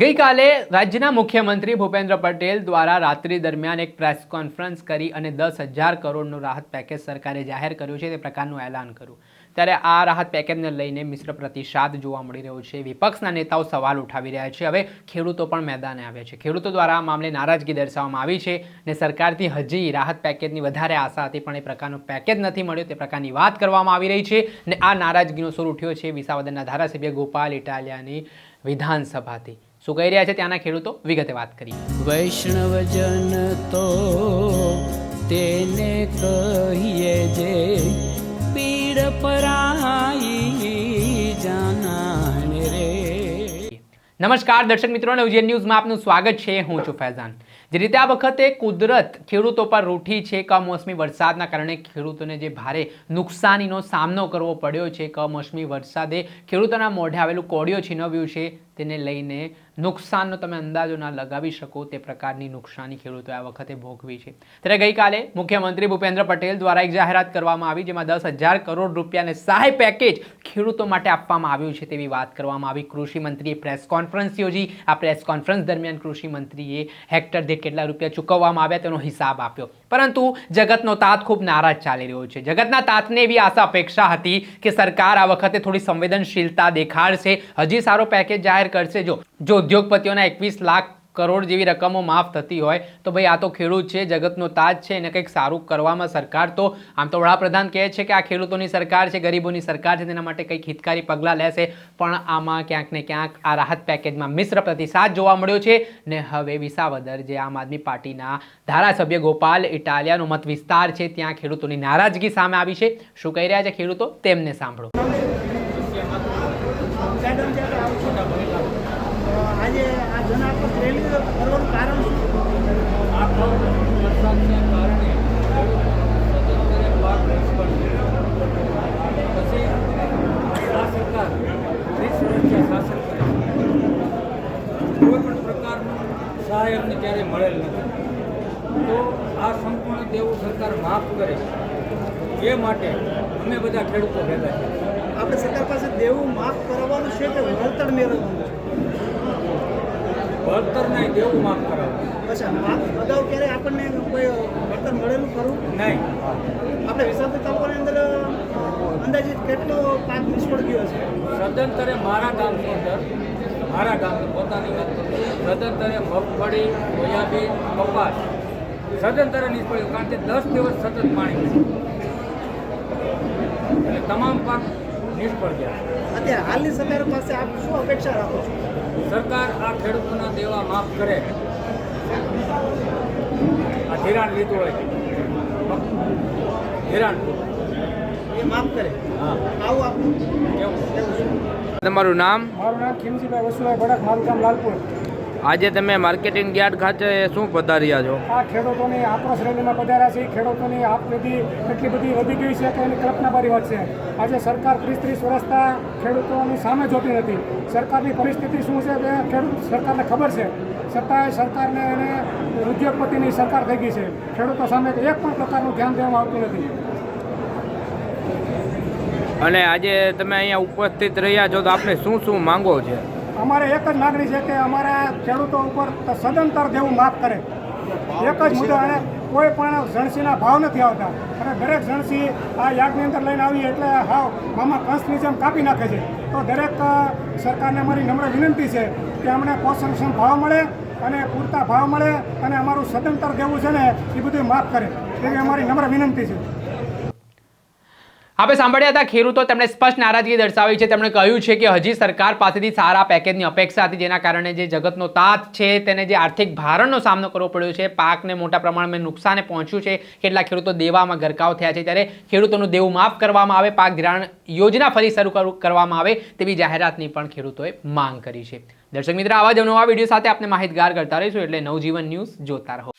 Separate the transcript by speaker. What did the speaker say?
Speaker 1: ગઈકાલે રાજ્યના મુખ્યમંત્રી ભૂપેન્દ્ર પટેલ દ્વારા રાત્રિ દરમિયાન એક પ્રેસ કોન્ફરન્સ કરી અને દસ હજાર કરોડનું રાહત પેકેજ સરકારે જાહેર કર્યું છે, તે પ્રકારનું એલાન કર્યું. ત્યારે આ રાહત પેકેજને લઈને મિશ્ર પ્રતિસાદ જોવા મળી રહ્યો છે. વિપક્ષના નેતાઓ સવાલ ઉઠાવી રહ્યા છે. હવે ખેડૂતો પણ મેદાને આવ્યા છે. ખેડૂતો દ્વારા આ મામલે નારાજગી દર્શાવવામાં આવી છે અને સરકારથી હજી રાહત પેકેજની વધારે આશા હતી, પણ એ પ્રકારનું પેકેજ નથી મળ્યો. તે પ્રકારની વાત કરવામાં આવી રહી છે અને આ નારાજગીનો સૂર ઉઠ્યો છે વિસાવદરના ધારાસભ્ય ગોપાલ ઇટાલિયાની વિધાનસભાથી. શું કહી રહ્યા છે ત્યાંના ખેડૂતો? વિગતે વાત કરીએ.
Speaker 2: વૈષ્ણવજન તો તેને કહીએ જે પીડ પરાઈ જાનાને રે.
Speaker 1: નમસ્કાર દર્શક મિત્રો ઉજ્જૈન ન્યૂઝમાં આપનું સ્વાગત છે. હું છું ફૈઝાન. જે રીતે આ વખતે કુદરત ખેડૂતો પર રૂઠી છે કમોસમી વરસાદના કારણે ખેડૂતોને જે ભારે નુકસાનીનો સામનો કરવો પડ્યો છે કમોસમી વરસાદે ખેડૂતોના મોઢે આવેલું કોડિયો છીનવ્યું છે. તેને લઈને નુકસાનનો તમે અંદાજો ના લગાવી શકો તે પ્રકારની નુકસાની ખેડૂતોએ આ વખતે ભોગવી છે. ત્યારે ગઈકાલે મુખ્યમંત્રી ભૂપેન્દ્ર પટેલ દ્વારા એક જાહેરાત કરવામાં આવી જેમાં દસ હજાર કરોડ રૂપિયાને સહાય પેકેજ ખેડૂતો માટે આપવામાં આવ્યું છે તેવી વાત કરવામાં આવી. કૃષિ મંત્રીએ પ્રેસ કોન્ફરન્સ યોજી. આ પ્રેસ કોન્ફરન્સ દરમિયાન કૃષિ મંત્રીએ હેક્ટર દીઠ કેટલા રૂપિયા ચૂકવવામાં આવ્યા તેનો હિસાબ આપ્યો. પરંતુ જગતનો તાત ખૂબ નારાજ ચાલી રહ્યો છે. જગતના તાતને એવી આશા અપેક્ષા હતી કે સરકાર આ વખતે થોડી સંવેદનશીલતા દેખાડશે. હજી સારો પેકેજ જાહેર કરશે. જો જો ઉદ્યોગપતિઓના એકવીસ લાખ કરોડ જેવી રકમો માફ થતી હોય, તો ભાઈ આ તો ખેડૂત છે, જગતનો તાજ છે, એને કંઈક સારું કરવામાં સરકાર તો, આમ તો વડાપ્રધાન કહે છે કે આ ખેડૂતોની સરકાર છે, ગરીબોની સરકાર છે, તેના માટે કંઈક હિતકારી પગલાં લેશે, પણ આમાં ક્યાંક ને ક્યાંક આ રાહત પેકેજમાં મિશ્ર પ્રતિસાદ જોવા મળ્યો છે, ને હવે વિસાવદર જે આમ આદમી પાર્ટીના ધારાસભ્ય ગોપાલ ઇટાલિયાનો મત વિસ્તાર છે, ત્યાં ખેડૂતોની નારાજગી સામે આવી છે, શું કહી રહ્યા છે ખેડૂતો? તેમને સાંભળો.
Speaker 3: આજે આ જન આક્રોશ રેલી કરવાનું કારણ શું?
Speaker 4: આ કમોસમી વરસાદને કારણે સતત પછી આ સરકાર ત્રીસ વર્ષથી શાસન કરે કોઈ પણ પ્રકારનું સહાય અમને મળેલ નથી તો આ સંપૂર્ણ દેવું સરકાર માફ કરે એ માટે અમે બધા ખેડૂતો ભેગા
Speaker 3: આપણે સરકાર પાસે દેવું માફ કરવાનું છે કે વળતર મેળવવાનું છે?
Speaker 4: વળતરને દેવું માફ કરાવવું
Speaker 3: અચ્છા માફ અગાઉ ક્યારે આપણને કોઈ વળતર મળેલું ખરું
Speaker 4: નહીં
Speaker 3: આપણે વિસાવદર તાલુકાની અંદર અંદાજિત કેટલો પાક નિષ્ફળ ગયો છે
Speaker 4: સદંતરે મારા ગામની અંદર મારા ગામની પોતાની વાત સદંતરે મગફળી સોયાબીન કપાસ સદંતરે નિષ્ફળ ગયું. કારણ કે દસ દિવસ સતત પાણી. એટલે તમામ પાક નિષ્ફળ ગયા.
Speaker 3: અત્યારે હાલની સરકાર પાસે આપ શું અપેક્ષા રાખો છો?
Speaker 4: સરકાર આ ખેડૂતોના દેવા માફ કરે. આ ધિરાણ લીધું હોય. ધિરાણ.
Speaker 3: એ માફ કરે.
Speaker 4: હા.
Speaker 3: આવું આપનું
Speaker 5: તમારું નામ?
Speaker 3: મારું નામ ખીમજીભાઈ વસુભાઈ ભડક મારું ગામ લાલપુર.
Speaker 5: આજે તમે માર્કેટિંગ યાર્ડ ખાતે શું પધાર્યા છો?
Speaker 6: આ ખેડૂતોની આક્રોશ રેલીમાં પધાર્યા છે. ખેડૂતોની આપવેદી એટલી બધી વધી ગઈ છે કે એની કલ્પના બારી વાત છે. આજે સરકાર ત્રીસ ત્રીસ વર્ષતા ખેડૂતોની સામે જોતી નથી. સરકારની પરિસ્થિતિ શું છે તે ખેડૂત સરકારને ખબર છે. છતાંય સરકારને એને ઉદ્યોગપતિની સરકાર થઈ ગઈ છે. ખેડૂતો સામે એક પણ પ્રકારનું ધ્યાન દેવામાં આવતું નથી.
Speaker 5: અને આજે તમે અહીંયા ઉપસ્થિત રહ્યા છો તો આપણે શું શું માંગો છે?
Speaker 6: અમારે એક જ માગણી છે કે અમારા ખેડૂતો ઉપર સદંતર દેવું માફ કરે. એક જ મુદ્દો અને કોઈ પણ જણસીના ભાવ નથી આવતા. અને દરેક જણસી આ યાર્ડની અંદર લઈને આવીએ એટલે હાવ મામા કંસની જેમ કાપી નાખે છે. તો દરેક સરકારને અમારી નમ્ર વિનંતી છે કે અમને પોષણક્ષમ ભાવ મળે અને પૂરતા ભાવ મળે અને અમારું સદંતર દેવું છે ને એ બધું માફ કરે. એવી અમારી નમ્ર વિનંતી છે.
Speaker 1: આપણે સાંભળ્યા હતા, ખેડૂતો તેમણે સ્પષ્ટ નારાજગી દર્શાવી છે. તેમણે કહ્યું છે કે હજી સરકાર પાસેથી સારા પેકેજની અપેક્ષા હતી, જેના કારણે જે જગતનો તાત છે, તેને જે આર્થિક ભારણનો સામનો કરવો પડ્યો છે, પાકને મોટા પ્રમાણમાં નુકસાને પહોંચ્યું છે. કેટલાક ખેડૂતો દેવામાં ગરકાવ થયા છે. ત્યારે ખેડૂતોનું દેવું માફ કરવામાં આવે, પાક ધિરાણ યોજના ફરી શરૂ કરું- કરવામાં આવે તેવી જાહેરાતની પણ ખેડૂતોએ માંગ કરી છે. દર્શક મિત્ર, આવા જ નવા વીડિયો સાથે આપણે માહિતગાર કરતા રહીશું. એટલે નવજીવન ન્યૂઝ જોતા રહો.